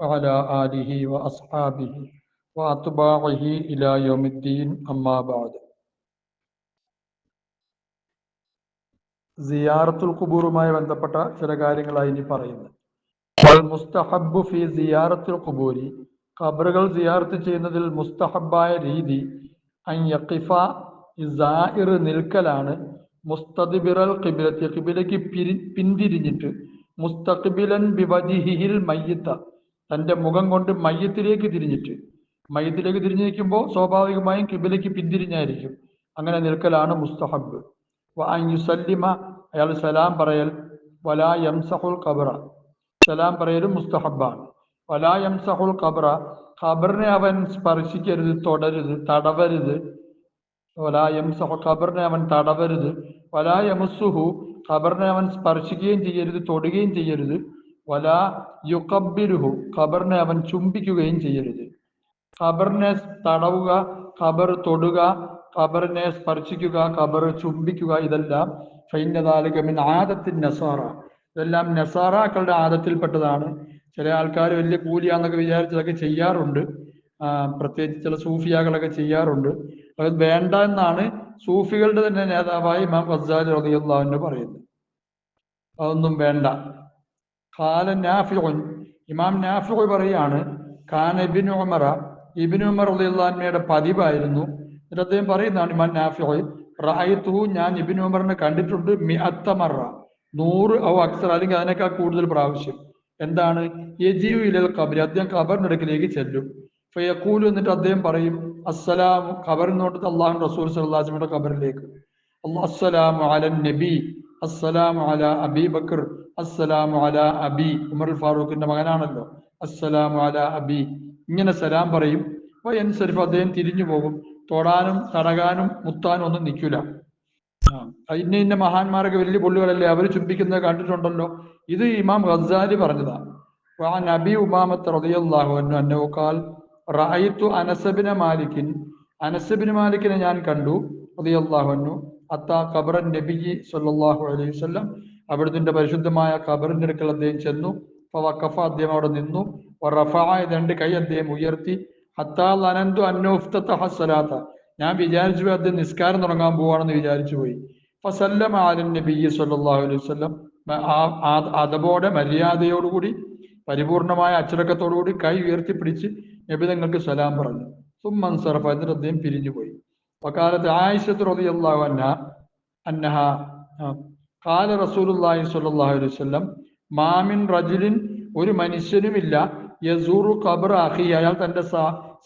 وعلى آله وأصحابه وأتباعه إلى يوم الدين أما بعد സിയാറത്തുൽ ഖുബൂറുമായി ബന്ധപ്പെട്ട ചില കാര്യങ്ങളായി ഇനി പറയുന്നത് വൽ മുസ്തഹബ്ബു ഫി സിയാറത്തുൽ ഖുബൂരി ഖബറുകൾ സിയാറത്ത് ചെയ്യുന്നതിൽ മുസ്തഹബായ രീതി അൻ യഖിഫ ഇസായിർ നിൽക്കലാണ് മുസ്തദിബിറൽ ഖിബിലത്തി ഖിബിലയ്ക്ക് പിരി പിന്തിരിഞ്ഞിട്ട് മുസ്തഖിബിലൻ ബിവജിഹിൽ മയ്യത്ത തന്റെ മുഖം കൊണ്ട് മയ്യത്തിലേക്ക് തിരിഞ്ഞിട്ട്. മയ്യത്തിലേക്ക് തിരിഞ്ഞു നിൽക്കുമ്പോൾ സ്വാഭാവികമായും കിബിലയ്ക്ക് പിന്തിരിഞ്ഞായിരിക്കും. അങ്ങനെ നിൽക്കലാണ് മുസ്തഹബ്. യുസല്ലിമ അയാൾ സലാം പറയൽ വലാ യംസഹുൽ ഖബറ. സലാം പറയലും മുസ്തഹബാണ്. വലാ യംസഹുൽ ഖബറ ഖബറിനെ അവൻ സ്പർശിക്കരുത് തൊടരുത് തടവരുത്. വലാ യംസഹു ഖബറിനെ അവൻ തടവരുത്. വലാ യമുസുഹു ഖബറിനെ അവൻ സ്പർശിക്കുകയും ചെയ്യരുത് തൊടുകയും ചെയ്യരുത്. വലാ യുക്കബിരുഹു ഖബറിനെ അവൻ ചുംബിക്കുകയും ചെയ്യരുത്. ഖബറിനെ തടവുക ഖബർ തൊടുക ഖബറിനെ സ്പർശിക്കുക ഖബർ ചുംബിക്കുക ഇതെല്ലാം ഫൈനദാലിക മിൻ ആദത്തിൻ നസാറ. ഇതെല്ലാം നസാറാക്കളുടെ ആദത്തിൽപ്പെട്ടതാണ്. ചില ആൾക്കാർ വലിയ കൂലിയാന്നൊക്കെ വിചാരിച്ചതൊക്കെ ചെയ്യാറുണ്ട്. പ്രത്യേകിച്ച് ചില സൂഫിയാക്കളൊക്കെ ചെയ്യാറുണ്ട്. അത് വേണ്ട എന്നാണ് സൂഫികളുടെ തന്നെ നേതാവായി ഇമാം ഗസാലി റളിയല്ലാഹു പറയുന്നത്. അതൊന്നും വേണ്ട. ഖാല നാഫിഉൻ ഇമാം നാഫിഉ പറയാണ് ഖാന ഇബ്നു ഉമറ. ഇബ്നു ഉമർ റളിയല്ലാഹുവിന്റെ പതിവായിരുന്നു. എന്നിട്ട് അദ്ദേഹം പറയുന്നതാണ് ഇമാം നാഫിഉ റഅയ്തുഹു ഞാൻ ഇബ്നു ഉമറിനെ കണ്ടിട്ടുണ്ട് മിഅത്ത മറ. നൂറ് ഔ അക്സർ അല്ലെങ്കിൽ അതിനേക്കാൾ കൂടുതൽ പ്രാവശ്യം. എന്താണ്? യജീവ് ഇലൽ ഖബരി. അദ്ദേഹം ഖബറിനടുക്കിലേക്ക് ചെല്ലും. ഫയഖൂലു എന്നിട്ട് അദ്ദേഹം പറയും അസ്സലാമു ഖബറിനോട്ട് അള്ളാഹു റസൂൽ സല്ലാസ്മയുടെ ഖബറിലേക്ക്. അസ്സലാമു അലൻ നബി. അസ്സലാമു അല അബി ബക്കർ അസ്സലാമു അല അബി ഉമർ ഫാറൂഖിന്റെ മകനാണല്ലോ അസ്സലാമു അല അബി ഇങ്ങനെ സലാം പറയും അനുസരിച്ച് അദ്ദേഹം തിരിഞ്ഞു പോകും തൊടാനും തടകാനും മുത്താനും ഒന്നും നിൽക്കില്ല ആ ഇന്ന ഇന്ന മഹാന്മാരൊക്കെ വലിയ പുള്ളികളല്ലേ അവർ ചുംബിക്കുന്നത് കണ്ടിട്ടുണ്ടല്ലോ ഇത് ഇമാം ഗസാലി പറഞ്ഞതാ وعن أبي أمامة رضي الله عنه أنه قال رأيت أنس بن مالك أنس بن മാലിക്കിനെ ഞാൻ കണ്ടു റളിയല്ലാഹു അൻഹു അത്താ ഖബറൻ നബിജി സല്ലാഹു അലൈഹി വസല്ലം. അവിടുത്തെ പരിശുദ്ധമായ ഖബറിന്റെ അടുക്കൽ അദ്ദേഹം ചെന്നു. ഫവഖഫ അദ്ദേഹം അവിടെ നിന്നു. വറഫഅ രണ്ട് കൈ അദ്ദേഹം ഉയർത്തി. അനന്തു അന്നു ഇഫ്തതഹ സ്വലാത്ത. ഞാൻ വിചാരിച്ചു അദ്ദേഹം നിസ്കാരം തുടങ്ങാൻ പോവാണെന്ന് വിചാരിച്ചു പോയി. നബി സല്ലല്ലാഹു അലൈഹി അതബോടെ മര്യാദയോടുകൂടി പരിപൂർണമായ അച്ചടക്കത്തോടുകൂടി കൈ ഉയർത്തി പിടിച്ച് നബി തങ്ങൾക്ക് സലാം പറഞ്ഞു. സുമ്മൻ സർഫ എന്നിട്ട് അദ്ദേഹം പിരിഞ്ഞുപോയി വക്കാലത്ത് عنها أنها قال رسول الله صلى الله عليه وسلم ما من رجل ഒരു മനുഷ്യനും ഇല്ല യസൂറു ഖബർ അഖി അയാൾ തന്റെ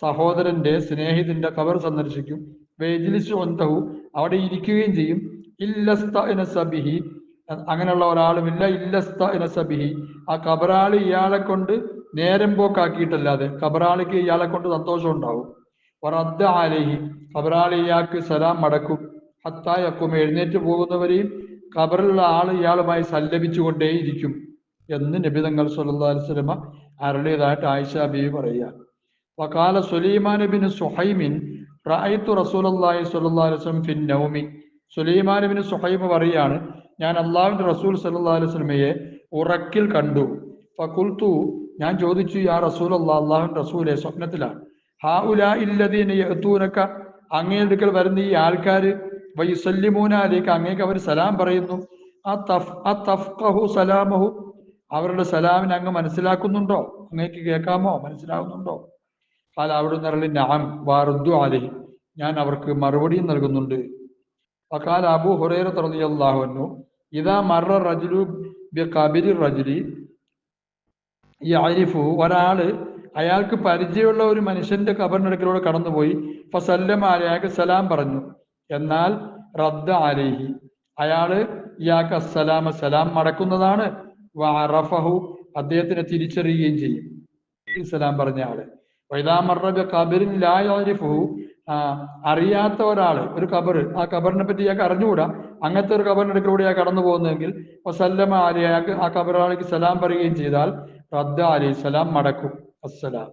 സഹോദരന്റെ സ്നേഹിതന്റെ ഖബർ സന്ദർശിക്കും വേജിലിസ് ഒന്തഹു അവിടെ ഇരിക്കുകയും ചെയ്യും ഇല്ലസ്ത സബിഹി അങ്ങനെയുള്ള ഒരാളുമില്ല ഇല്ലസ്ത സബിഹി ആ കബറാളി ഇയാളെ കൊണ്ട് നേരം പോക്കാക്കിയിട്ടല്ലാതെ കബറാളിക്ക് ഇയാളെ കൊണ്ട് സന്തോഷം ഉണ്ടാവും വറദ്ദ ആലേഹി കബറാളി ഇയാൾക്ക് സലാം മടക്കും ഹത്തായക്കും എഴുന്നേറ്റ് പോകുന്നവരെയും ഖബറിലുള്ള ആൾ ഇയാളുമായി സല്ലപിച്ചുകൊണ്ടേയിരിക്കും എന്ന് സല്ലല്ലാഹു അലൈഹി വസല്ലമ അരുളിയതായിട്ട് ആയിഷ ബിബി പറയുക. വകാല സുലൈമാൻ ബിൻ സുഹൈമിൻ റഅയ്തു റസൂലി സ്വല്ലല്ലാഹു അലൈഹി വസല്ലം ഫിൻ നൗമി. സുലൈമാൻ ബിൻ സുഹൈമ പറയാണ് ഞാൻ അള്ളാഹുവിന്റെ റസൂൽ സല്ലാ അലൈഹി വസല്ലമയെ ഉറക്കിൽ കണ്ടു. ഫഖുൽതു ഞാൻ ചോദിച്ചു യാ റസൂൽ അള്ളാഹ് അള്ളാഹുൻ റസൂലെ സ്വപ്നത്തിലാണ് യഅതൂനക അങ്ങയുടെ അടുക്കൽ വരുന്ന ഈ ആൾക്കാർ വൈസല്യമൂനാലേക്ക് അങ്ങേക്ക് അവർ സലാം പറയുന്നു. സലാമഹു. അവരുടെ സലാമിനെ അങ്ങ് മനസ്സിലാക്കുന്നുണ്ടോ? അങ്ങേക്ക് കേൾക്കാമോ? മനസ്സിലാകുന്നുണ്ടോ കാല അവിടെ നിറളി നാം വാറുദ്ദു ആലേ ഞാൻ അവർക്ക് മറുപടിയും നൽകുന്നുണ്ട്. വക്കാല അബു ഹുറൈറ അൻഹു ഇദാ മറ റജുലു ബി റജുലി റജുലി അരിഫു ഒരാൾ അയാൾക്ക് പരിചയമുള്ള ഒരു മനുഷ്യന്റെ കബറിനടുക്കിലൂടെ കടന്നുപോയി. ഫസല്ലമ അയാൾക്ക് സലാം പറഞ്ഞു. എന്നാൽ റദ്ദ ആലേഹി അയാൾ ഇയാൾക്ക് അസ്സലാമ സലാം മടക്കുന്നതാണ്. അദ്ദേഹത്തിനെ തിരിച്ചറിയുകയും ചെയ്യും. സലാം പറഞ്ഞ ആൾ. വൈദാമറബ കബറിൻ ലായാരിഫു ആ അറിയാത്ത ഒരാൾ ഒരു കബർ ആ കബറിനെ പറ്റി ഇയാൾക്ക് അറിഞ്ഞുകൂടാ. അങ്ങനത്തെ ഒരു കബറിനടുക്കിലൂടെയാ കടന്നു പോകുന്നതെങ്കിൽ വസല്ലമ അലി അയാൾക്ക് ആ കബറാളിക്ക് സലാം പറയുകയും ചെയ്താൽ റദ്ദ അലി സലാം മടക്കും. അസ്സലാം.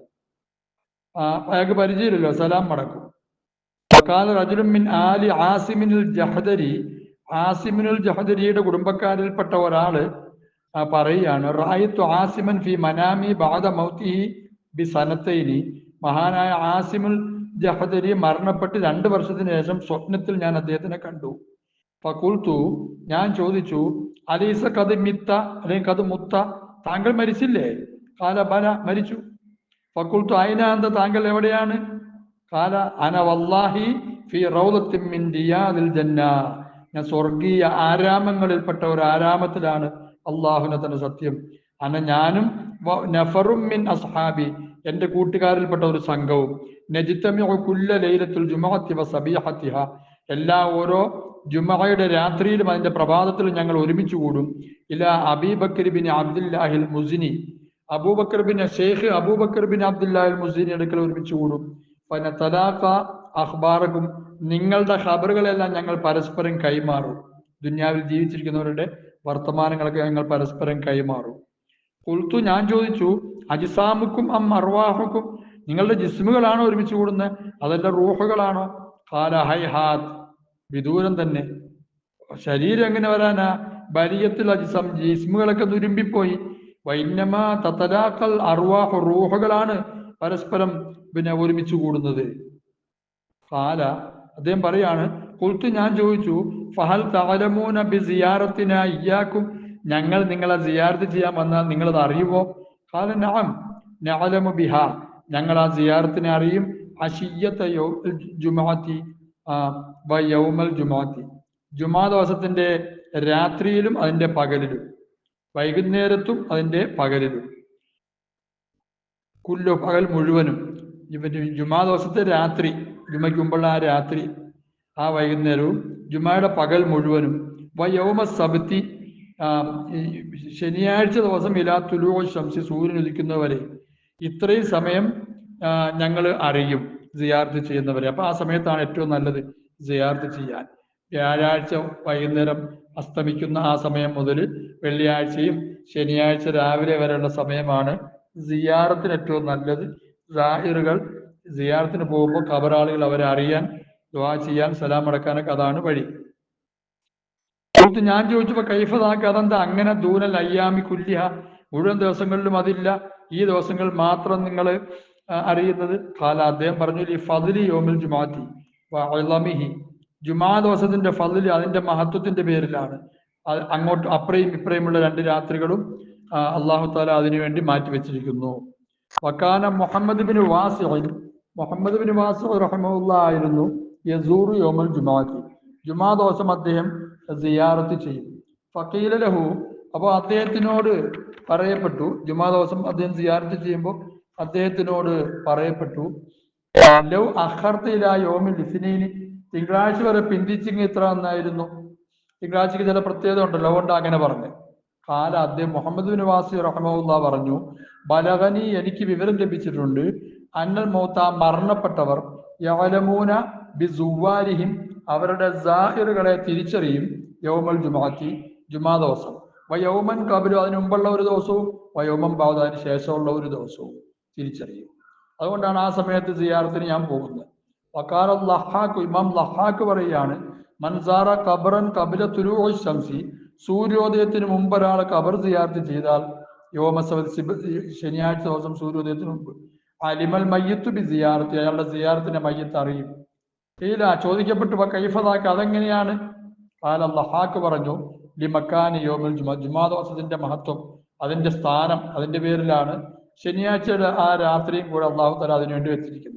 അയാൾക്ക് പരിചയമില്ലല്ലോ സലാം മടക്കും. കാല റജുലുമിൻ ആലി ആസിമിനുൽ ജഹദരി ആസിമിനുൽ ജഹദരിയുടെ കുടുംബക്കാരിൽപ്പെട്ട ഒരാൾ പറയുകയാണ് റായിത്തു ആസിമൻ ഫി മനാമി ബാദ മൗത്തിഹി ബി സനത്തൈനി മഹാനായ ആസിമുൽ ജഹദരി മരണപ്പെട്ട് രണ്ട് വർഷത്തിന് ശേഷം സ്വപ്നത്തിൽ ഞാൻ അദ്ദേഹത്തിനെ കണ്ടു. ഫക്കുൽത്തു ഞാൻ ചോദിച്ചു അലീസ കത് മിത്ത അല്ലെങ്കിൽ കത് മുത്ത താങ്കൾ മരിച്ചില്ലേ? കാല ബല മരിച്ചു. ഫക്കുൽത്തു അയിനാന്ത താങ്കൾ എവിടെയാണ്? കാല അന വല്ലാഹി ഫി റൗദത്തിൻ ജന്ന. ഞാൻ സ്വർഗീയ ആരാമങ്ങളിൽപ്പെട്ട ഒരു ആരാമത്തിലാണ് അള്ളാഹുനെ തന്നെ സത്യം. അന ഞാനും നഫറും മിൻ അസ്ഹാബി എന്റെ കൂട്ടുകാരിൽപ്പെട്ട ഒരു സംഘവും. കുല്ല ലൈലത്തുൽ ജുമഅത്തി വ സബീഹത്തിഹ. എല്ലാ ഓരോ ജുമഅയുടെ രാത്രിയിലും അതിന്റെ പ്രഭാതത്തിലും ഞങ്ങൾ ഒരുമിച്ച് കൂടും. ഇല അബീബക്കർ ബിൻ അബ്ദുല്ലാഹിൽ മുസിനി. അബൂബക്കർ ബിൻ ഷെയ്ഖ് അബൂബക്കർ ബിൻ അബ്ദുല്ലാഹിൽ മുസിനി അടുക്കൽ ഒരുമിച്ച് കൂടും. പിന്നെ തലാഖ അഖ്ബാറകും നിങ്ങളുടെ ഖബറുകളെല്ലാം ഞങ്ങൾ പരസ്പരം കൈമാറും. ദുന്യാവിൽ ജീവിച്ചിരിക്കുന്നവരുടെ വർത്തമാനങ്ങളൊക്കെ ഞങ്ങൾ പരസ്പരം കൈമാറും. കുൽത്തു ഞാൻ ചോദിച്ചു അജിസാമുക്കും അം അർവാഹുക്കും നിങ്ങളുടെ ജിസ്മുകളാണോ ഒരുമിച്ച് കൂടുന്നത്? അതല്ല റൂഹുകളാണോ? കാല ഹൈ ഹാത്ത് വിദൂരം തന്നെ. ശരീരം എങ്ങനെ വരാനാ? ബലിയത്തിൽ അജിസം ജിസ്മുകളൊക്കെ തുരുമ്പിപ്പോയി വൈന്നമ തത്തരാക്കൽ അർവാഹു റൂഹകളാണ് പരസ്പരം പിന്നെ ഒരുമിച്ച് കൂടുന്നത്. കാല അദ്ദേഹം പറയാണ് കുൽത്ത് ഞാൻ ചോദിച്ചു ഫഹൽ തഅലമൂന ബി സിയാറത്തിന ഇയാക്കും ഞങ്ങൾ നിങ്ങളെ സിയാർത്ത് ചെയ്യാൻ വന്നാൽ നിങ്ങളത് അറിയുമോ? കാല നാം നഅലമു ബിഹ ഞങ്ങൾ ആ സിയാറത്തിനെ അറിയും. അഷിയത്ത ജുമാത്തി വ യൗമൽ ജുമാഅത്തി. ജുമാ ദിവസത്തിന്റെ രാത്രിയിലും അതിന്റെ പകലിലും. വൈകുന്നേരത്തും അതിന്റെ പകലിലും. കുല്ലു പകൽ മുഴുവനും. ജുമാ ദിവസത്തെ രാത്രി ജുമയ്ക്ക് മുമ്പുള്ള ആ രാത്രി ആ വൈകുന്നേരവും ജുമായുടെ പകൽ മുഴുവനും. വയോമ സബത്തി ശനിയാഴ്ച ദിവസം ഇലാ തുലു ശംസി സൂര്യൻ ഉദിക്കുന്നവരെ. ഇത്രയും സമയം ഞങ്ങൾ അറിയും സിയാർത്ത് ചെയ്യുന്നവരെ. അപ്പൊ ആ സമയത്താണ് ഏറ്റവും നല്ലത് സിയാർത്ത് ചെയ്യാൻ. വ്യാഴാഴ്ച വൈകുന്നേരം അസ്തമിക്കുന്ന ആ സമയം മുതൽ വെള്ളിയാഴ്ചയും ശനിയാഴ്ച രാവിലെ വരെയുള്ള സമയമാണ്. സിയാറത്തിന് ഏറ്റവും നല്ലത് ജാഹിറുകൾ സിയാറത്തിന് പോകുമ്പോൾ കബറാളികൾ അവരെ അറിയാൻ ദുആ ചെയ്യാൻ സലാം അടക്കാനൊക്കെ അതാണ് വഴി. ഞാൻ ചോദിച്ചപ്പോ കൈഫതാക്ക് അതെന്താ? അങ്ങനെ ദൂനൽ അയ്യാമി കുല്യ മുഴുവൻ ദിവസങ്ങളിലും അതില്ല. ഈ ദിവസങ്ങൾ മാത്രം നിങ്ങൾ അറിയുന്നത്. കാല അദ്ദേഹം പറഞ്ഞു ഈ ഫതിലി യോമിൽ വഅളമിഹി ജുമാ ദിവസത്തിന്റെ ഫലിൽ അതിന്റെ മഹത്വത്തിന്റെ പേരിലാണ്. അങ്ങോട്ട് അപ്പുറയും ഇപ്പുറയുമുള്ള രണ്ട് രാത്രികളും അള്ളാഹു താല അതിനുവേണ്ടി മാറ്റി വെച്ചിരിക്കുന്നു. വക്കാന മുഹമ്മദ് ബിൻ വാസിൻ മുഹമ്മദ് ബിൻ വാസി റഹമുല്ല ആയിരുന്നു യസൂർ യോമൽ ജുമാത്തി ജുമാ ദിവസം അദ്ദേഹം സിയാറത്ത് ചെയ്യും ഫക്കീല ലഹു അപ്പോൾ അദ്ദേഹത്തിനോട് പറയപ്പെട്ടു ജുമാ ദിവസം അദ്ദേഹം സിയാറത്ത് ചെയ്യുമ്പോൾ അദ്ദേഹത്തിനോട് പറയപ്പെട്ടു ലൗ അഹർത്തില യോമിൽ ലിഫിനീനി തിങ്കളാഴ്ച വരെ പിന്തിച്ചിങ് ഇത്ര എന്നായിരുന്നു തിങ്കളാഴ്ചക്ക് ചില പ്രത്യേകത ഉണ്ടല്ലോ അതുകൊണ്ട് അങ്ങനെ പറഞ്ഞു. കാല അദ്ദേഹം മുഹമ്മദ് ബിൻ വാസി റഹ്മുല്ല പറഞ്ഞു ബലഹനി എനിക്ക് വിവരം ലഭിച്ചിട്ടുണ്ട്. അന്നൽ മൗത്ത മരണപ്പെട്ടവർ യവലമൂന ബി സുവാരിഹിം അവരുടെ ജാഹിറുകളെ തിരിച്ചറിയും യൗമൽ ജുമാത്തി ജുമാ ദിവസം. വയോമൻ കബിലും അതിന് മുമ്പുള്ള ഒരു ദിവസവും വയോമൻ ബാധ അതിന് ശേഷമുള്ള ഒരു ദിവസവും തിരിച്ചറിയും. അതുകൊണ്ടാണ് ആ സമയത്ത് സിയാറത്തിന് ഞാൻ പോകുന്നത്. ലഹാക്ക് ഇമാം ലഹാക്ക് പറയുകയാണ് മൻസാറ കബറൻ കബില തുരു ശംസി സൂര്യോദയത്തിന് മുമ്പ് ഒരാൾ കബർ സിയാർത്ത് ചെയ്താൽ യോമസവത് ശനിയാഴ്ച ദിവസം സൂര്യോദയത്തിന് മുമ്പ് അലിമൽ മയ്യത്തു ബി സിയാർത്ത് അയാളുടെ സിയാർത്തിന്റെ മയ്യത്ത് അറിയും. ഇല്ല ചോദിക്കപ്പെട്ടു കൈഫതാക്ക് അതെങ്ങനെയാണ്? കാല ലഹാക്ക് പറഞ്ഞു ലിമക്കാനി യോമിൽ ജുമാ ജുമാ ദിവസത്തിന്റെ മഹത്വം അതിന്റെ സ്ഥാനം അതിന്റെ പേരിലാണ് ശനിയാഴ്ചയുടെ ആ രാത്രിയും കൂടെ അള്ളാഹു തല അതിനുവേണ്ടി വെച്ചിരിക്കുന്നത്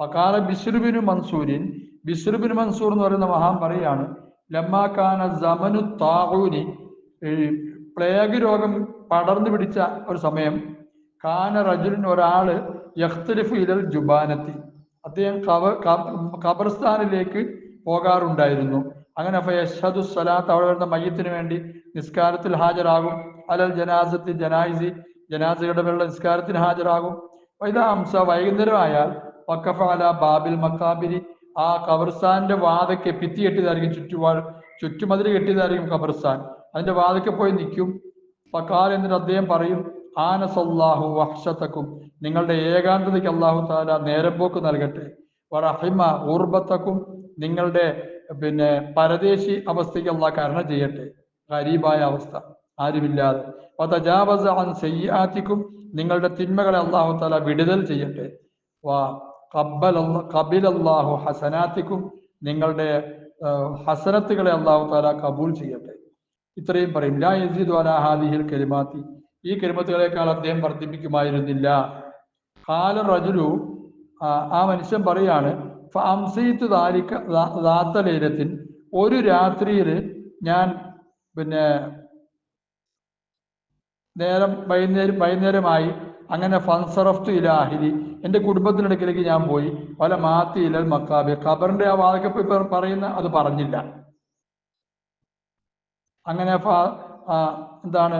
വക്കാല ബിസ്രുബിനു മൻസൂരിൻ. ബിസ്രുബിൻ മൻസൂർ എന്ന് പറയുന്ന മഹാൻ പറയാണ് ലമ്മാക്കാന ജമനു താഹൂനി പ്ലേഗ് രോഗം പടർന്നു പിടിച്ച ഒരു സമയം കാന റജുലിൻ ഒരാൾ യഖ്തലിഫ് ഇലൽ ജുബാനത്തി. അദ്ദേഹം ഖബർസ്ഥാനിലേക്ക് പോകാറുണ്ടായിരുന്നു. അങ്ങനെ ഫയഷദു സലാത്ത് അവിടെ വരുന്ന മയ്യത്തിന് വേണ്ടി നിസ്കാരത്തിൽ ഹാജരാകും. അലൽ ജനാസത്തി ജനായിസി ജനാസയുടെ മേലുള്ള നിസ്കാരത്തിന് ഹാജരാകും. വൈദാംസ വൈകുന്നേരമായാൽ വക്കഫാല ബാബിൽ മക്കാബിരി ആ ഖബർസ്ഥാന്റെ വാതയ്ക്ക് ഭിത്തി കെട്ടിയതായിരിക്കും ചുറ്റുപാട് ചുറ്റുമതിൽ കെട്ടിയതായിരിക്കും ഖബർസ്ഥാൻ. അതിന്റെ വാതയ്ക്ക് പോയി നിൽക്കും. ഫക്കാൽ എന്നിട്ട് അദ്ദേഹം പറയും ആനസല്ലാഹു വഹ്ഷത്തക്കും നിങ്ങളുടെ ഏകാന്തതയ്ക്ക് അള്ളാഹു താല നേരം പോക്ക് നൽകട്ടെ. വറഹിമ ഊർബത്തക്കും നിങ്ങളുടെ പിന്നെ പരദേശി അവസ്ഥയ്ക്ക് അള്ളാഹ് കരുണ ചെയ്യട്ടെ. ഗരീബായ അവസ്ഥ. ആരുമില്ലാതെ. വതജാവസ അൻ സയ്യാത്തിക്കും. നിങ്ങളുടെ തിന്മകളെ അള്ളാഹു താല വിടുതൽ ചെയ്യട്ടെ. വാ. കബിലല്ലാഹു ഹസനാത്തിക്കും നിങ്ങളുടെ ഹസനത്തുകളെ അള്ളാഹു താല കബൂൽ ചെയ്യട്ടെ. ഇത്രയും പറയും. ലാ യസീദു അലാ ഹാദിഹിൽ കലിമാത്തി. ഈ കരിമത്തുകളെക്കാൾ അദ്ദേഹം വർദ്ധിപ്പിക്കുമായിരുന്നില്ല. കാല റജുലു ആ, മനുഷ്യൻ പറയാണ് ഫംസീത്ത് ഒരു രാത്രിയിൽ ഞാൻ പിന്നെ നേരം വൈകുന്നേരം വൈകുന്നേരമായി അങ്ങനെ ഫൻസറഫ്തു ഇലാഹിരി എന്റെ കുടുംബത്തിനിടയ്ക്കിലേക്ക് ഞാൻ പോയി. പല മാത്തി ഇലൽ മക്കാബി ഖബറിന്റെ ആ വാതൊക്കെ പറയുന്ന അത് പറഞ്ഞില്ല. അങ്ങനെ എന്താണ്?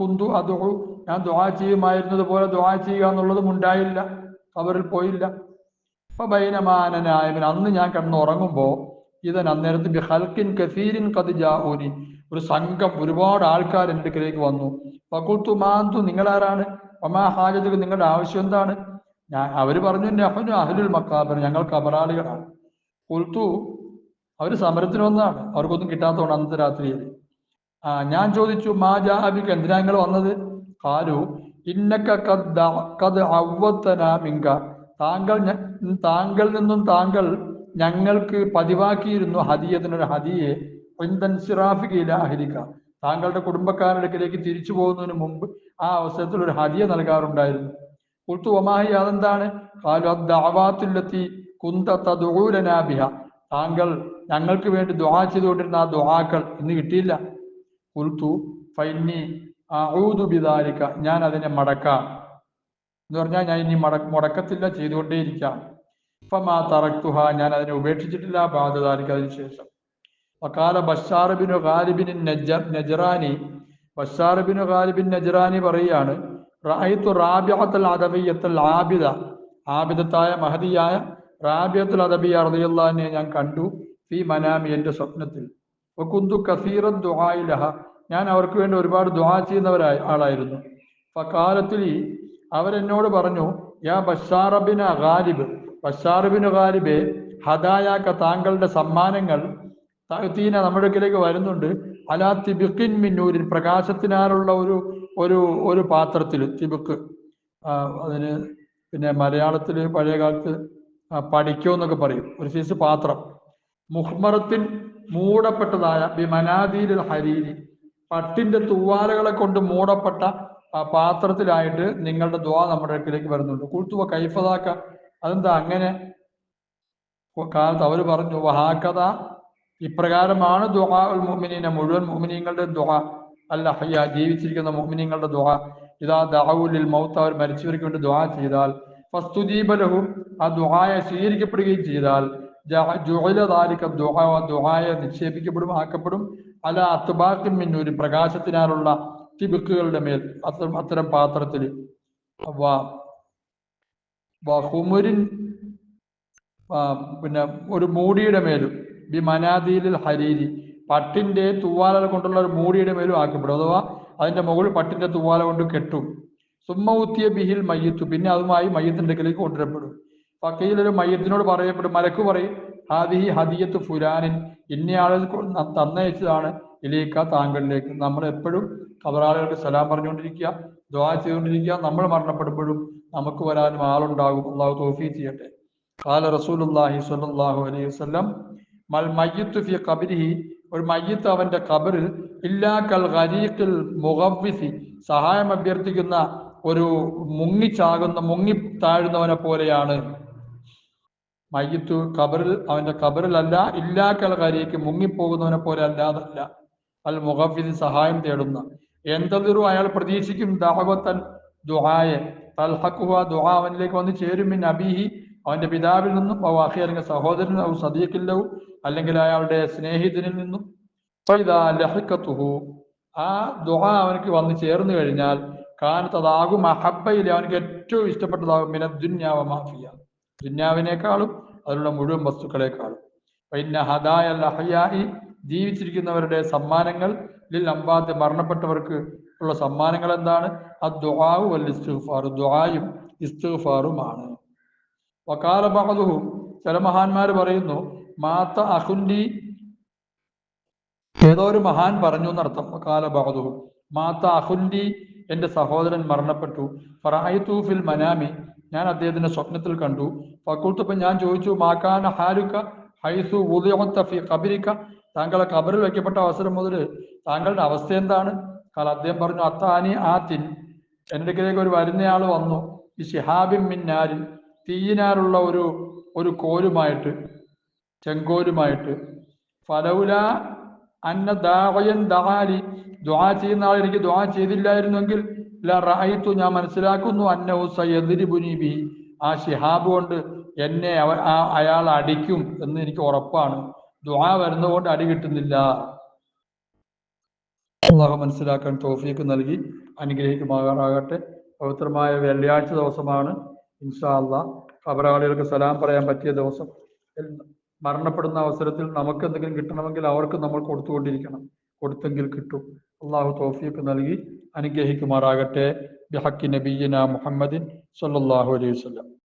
കുന്തു അത് ഞാൻ ദുആ ചെയ്യുമായിരുന്നത് പോലെ ദുആ ചെയ്യുക എന്നുള്ളതും ഉണ്ടായില്ല. ഖബറിൽ പോയില്ല. അപ്പൊ ബൈനമാനനായവൻ അന്ന് ഞാൻ കിടന്നുറങ്ങുമ്പോ ഇതൻ അന്നേരത്ത് ഹൽക്കിൻ കസീരിൻ കത് ജാഊനി. ഒരു സംഘം ഒരുപാട് ആൾക്കാർ എന്റെ അടുക്കലേക്ക് വന്നു. പകുത്തു മാന്തു നിങ്ങളാരാണ്? ഒമാ ഹാജത്തുക്ക് നിങ്ങളുടെ ആവശ്യം എന്താണ്? ഞാൻ അവർ പറഞ്ഞു നഹ്നു അഹലുൽ മക്കാബർ ഞങ്ങൾ കബറാളികളാണ്. കുൽത്തു അവർ സമരത്തിന് വന്നതാണ്. അവർക്കൊന്നും കിട്ടാത്തതുകൊണ്ട് അന്നത്തെ രാത്രിയിൽ. ആ ഞാൻ ചോദിച്ചു മാ ജാബിക്ക് എന്തിനാ നിങ്ങൾ വന്നത്? കാലു ഇന്നക്ക താങ്കൾ താങ്കൾ നിന്നും താങ്കൾ ഞങ്ങൾക്ക് പതിവാക്കിയിരുന്നു ഹദിയത്തിനൊരു ഹദിയെ. അഹരിക്ക താങ്കളുടെ കുടുംബക്കാരടുക്കിലേക്ക് തിരിച്ചു പോകുന്നതിന് മുമ്പ് ആ അവസരത്തിൽ ഒരു ഹദിയ നൽകാറുണ്ടായിരുന്നു. കുർത്തു ഒമാഹി അതെന്താണ്? കാലു അദ്ദാവാത്തുല്ലത്തി കുന്ത താങ്കൾ ഞങ്ങൾക്ക് വേണ്ടി ദുആ ചെയ്തുകൊണ്ടിരുന്ന ആ ദുആക്കൾ ഇന്ന് കിട്ടിയില്ല. കുൽത്തു ഫൈനി അഊദു ബിദാലിക. ഞാൻ അതിനെ മടക്കാം. എന്ന് പറഞ്ഞാൽ ഞാൻ ഇനി മട മുടക്കത്തില്ല ചെയ്തുകൊണ്ടേയിരിക്കാം. ഇപ്പം ആ തറക്തുഹ. ഞാൻ അതിനെ ഉപേക്ഷിച്ചിട്ടില്ല ബാധ്യതാരിക്ക അതിന് ശേഷം വക്കാല ബഷാർബിനു ഖാലിബിൻ നജ- നജറാനി ബഷാർബിനു ഖാലിബിൻ നജറാനി പറയാണ് റായിത്തു റാബിഅത്തൽ അദബിയത്തൽ ആബിദ. ആബിദത്തായ മഹദിയായ റാബിയത്തുൽ അദബിയ റളിയല്ലാഹുവിനെ ഞാൻ കണ്ടു ഫി മനാമി എന്റെ സ്വപ്നത്തിൽ. വകുന്തു കസീറൻ ദുആയിലഹ ഞാൻ അവർക്ക് വേണ്ടി ഒരുപാട് ദുആ ചെയ്യുന്നവരായ ആളായിരുന്നു. ഫക്കാലത്തിൽ അവരെന്നോട് പറഞ്ഞു യാ ബഷാറബിന ഖാലിബ് ബഷാറബിന് ഖാലിബെ ഹദായാക്ക താങ്കളുടെ സമ്മാനങ്ങൾ തഅ്തീന നമ്മുടെ അടുക്കിലേക്ക് വരുന്നുണ്ട്. അലാ തിബിക്കിൻ മിന്നൂരിൻ പ്രകാശത്തിനാലുള്ള ഒരു ഒരു ഒരു പാത്രത്തിൽ തിബിക്ക് അതിന് പിന്നെ മലയാളത്തിൽ പഴയ കാലത്ത് പഠിക്കോ എന്നൊക്കെ പറയും. ഒരു സൈസ് പാത്രം. മുഹ്മറത്തിൻ മൂടപ്പെട്ടതായ ബിമനാദീൽ ഹരീരി. പട്ടിന്റെ തൂവാലകളെ കൊണ്ട് മൂടപ്പെട്ട പാത്രത്തിലായിട്ട് നിങ്ങളുടെ ദ്വാ നമ്മുടെ അടുക്കിലേക്ക് വരുന്നുണ്ട്. കുൾത്തുവ കൈഫതാക്ക അതെന്താ അങ്ങനെ? കാലത്ത് അവർ പറഞ്ഞു വഹാക്കഥ ഇപ്രകാരമാണ് മുഅ്മിനീന മുഴുവൻ മുഅ്മിനീങ്ങളുടെ ദുഹ അല്ല ഹയ്യ ജീവിച്ചിരിക്കുന്ന മുഅ്മിനീങ്ങളുടെ ദുഹ ഇതാ ദാവുലിൽ മൗത്ത് അവർ മരിച്ചവർക്ക് വേണ്ടി ദുഹ ചെയ്താൽ ഫസ്തുജീബ ലഹും ആ ദുആയെ സ്വീകരിക്കപ്പെടുകയും ചെയ്താൽ ദുഹായ നിക്ഷേപിക്കപ്പെടും ആക്കപ്പെടും. അല അത്ബാഖിൻ മിന്നൂരി പ്രകാശത്തിനാലുള്ള തിബിക്കുകളുടെ മേൽ അത്തരം അത്തരം പാത്രത്തിൽ. പിന്നെ ഒരു മൂടിയുടെ മേലും ബി മനാദീലിൽ ഹരീരി. പട്ടിന്റെ തൂവാല കൊണ്ടുള്ള ഒരു മൂടിയുടെ മേലും ആക്കപ്പെടും. അഥവാ അതിന്റെ മുകളിൽ പട്ടിന്റെ തൂവാല കൊണ്ട് കെട്ടും. സുമ്മ ഊത്തിയ ബിഹിൽ മയ്യത്തു. പിന്നെ അതുമായി മയ്യത്തിന്റെ അടുക്കലേക്ക് കൊണ്ടുവരപ്പെടും. പക്കയിൽ ഒരു മയ്യത്തിനോട് പറയപ്പെടും. മലക്കു പറയും ഹാദിഹി ഹദിയത്ത് ഫുരാനിൻ ഇന്നയാളിൽ തന്നയച്ചതാണ് ഇലേക്ക താങ്കളിലേക്ക്. നമ്മൾ എപ്പോഴും കബറാളികൾക്ക് സലാം പറഞ്ഞുകൊണ്ടിരിക്കുക ദ്വാ ചെയ്തുകൊണ്ടിരിക്കുക. നമ്മൾ മരണപ്പെടുമ്പോഴും നമുക്ക് വരാനും ആളുണ്ടാകും. അള്ളാഹു തോഫി ചെയ്യട്ടെ. കാല റസൂലുല്ലാഹി സ്വല്ലല്ലാഹു അലൈഹി വസല്ലം മൽ മയ്യത്തു ഫി ഖബരിഹി ഒരു മയ്യത്ത് അവന്റെ കബറിൽ ഇല്ലാ കൽ ഖരീഖിൽ മുഖവിസി സഹായം അഭ്യർത്ഥിക്കുന്ന ഒരു മുങ്ങിച്ചാകുന്ന മുങ്ങി താഴുന്നവനെ പോലെയാണ്. മയ്യത്ത് കബറിൽ അവന്റെ കബറിലല്ല ഇല്ലാ കൽ ഗരീഖ് മുങ്ങിപ്പോകുന്നവനെ പോലെ അല്ലാതല്ല അൽ മുഗവ്വിസി സഹായം തേടുന്ന. എന്തതിറു അയാൾ പ്രതീക്ഷിക്കും ദാഹവത്തൻ ദുഹായെ? തൽഹക്കുഹ ദുഹ അവനിലേക്ക് വന്ന് ചേരും. അബീഹി അവന്റെ പിതാവിൽ നിന്നും അവ അഹി അല്ലെങ്കിൽ സഹോദരൻ അവ സദീഖില്ലവും അല്ലെങ്കിൽ അയാളുടെ സ്നേഹിതനിൽ നിന്നും. ലഹിക്കത്തുഹു. ആ ദുഹ അവനക്ക് വന്ന് ചേർന്ന് കഴിഞ്ഞാൽ കാനത്ത് അതാകും അഹബയിലെ അവനക്ക് ഏറ്റവും ഇഷ്ടപ്പെട്ടതാകും മിന ദുന്യാവ മാഫിയ. ദുന്യാവിനേക്കാളും അതിലുള്ള മുഴുവൻ വസ്തുക്കളെക്കാളും. പിന്നെ ഹദായ ലഹയായി ജീവിച്ചിരിക്കുന്നവരുടെ സമ്മാനങ്ങൾ ലിൽ അമ്പാത്ത് മരണപ്പെട്ടവർക്ക് ഉള്ള സമ്മാനങ്ങൾ എന്താണ്? അദ്ദുആഉ വൽ ഇസ്തുഫാറും ദുഹായും ഇസ്തിഗ്ഫാറുമാണ്. വകാല ബഹദുഹു. ചില മഹാന്മാർ പറയുന്നു മാത്ത അഹുല്ലി. ഏതോ ഒരു മഹാൻ പറഞ്ഞു എന്നർത്ഥം വകാല ബഹദുഹു. മാത്ത അഹുല്ലി. എന്റെ സഹോദരൻ മരണപ്പെട്ടു. ഫറഅയ്തു ഫിൽ മനാമി. ഞാൻ അദ്ദേഹത്തിന്റെ സ്വപ്നത്തിൽ കണ്ടു. ഫക്കുൾത്തപ്പം ഞാൻ ചോദിച്ചു മാക്കാന ഹാരുക്ക ഹൈസു ഫി ഖബരിക? താങ്കളെ കബറിൽ വെക്കപ്പെട്ട അവസരം മുതൽ താങ്കളുടെ അവസ്ഥ എന്താണ്? കാല അദ്ദേഹം പറഞ്ഞു അത്താനി ആത്തിൻ എന്റെ അടുക്കലേക്ക് ഒരു വരുന്നയാൾ വന്നു ഈ ഷിഹാബിൻ മിന്നാരിൻ തീയിനാറുള്ള ഒരു ഒരു കോലുമായിട്ട് ചെങ്കോലുമായിട്ട്. ഫലൗല അന്ന ദാവയൻ ദാലി ദ്വാ ചെയ്യുന്ന ആൾ എനിക്ക് ദ്വാ ചെയ്തില്ലായിരുന്നെങ്കിൽ റായിത്തു ഞാൻ മനസ്സിലാക്കുന്നു അന്നഹു സയദ്രിബുനി ബി. ആ ഷിഹാബ് കൊണ്ട് എന്നെ അയാൾ അടിക്കും എന്ന് എനിക്ക് ഉറപ്പാണ്. ദ്വാ വരുന്നതുകൊണ്ട് അടി കിട്ടുന്നില്ല. അള്ളാഹു മനസ്സിലാക്കാൻ തോഫീക്ക് നൽകി അനുഗ്രഹിക്കുമാറാകട്ടെ. പവിത്രമായ വെള്ളിയാഴ്ച ദിവസമാണ്. ഇൻഷാ കബറാളികൾക്ക് സലാം പറയാൻ പറ്റിയ ദിവസം. മരണപ്പെടുന്ന അവസരത്തിൽ നമുക്ക് എന്തെങ്കിലും കിട്ടണമെങ്കിൽ അവർക്ക് നമ്മൾ കൊടുത്തുകൊണ്ടിരിക്കണം. കൊടുത്തെങ്കിൽ കിട്ടും. അള്ളാഹു തോഫീക്ക് നൽകി അനുഗ്രഹിക്കുമാറാകട്ടെ. ബിഹക്കി നബീന മുഹമ്മദിൻ സല്ലാഹു അലൈഹി വസല്ലം.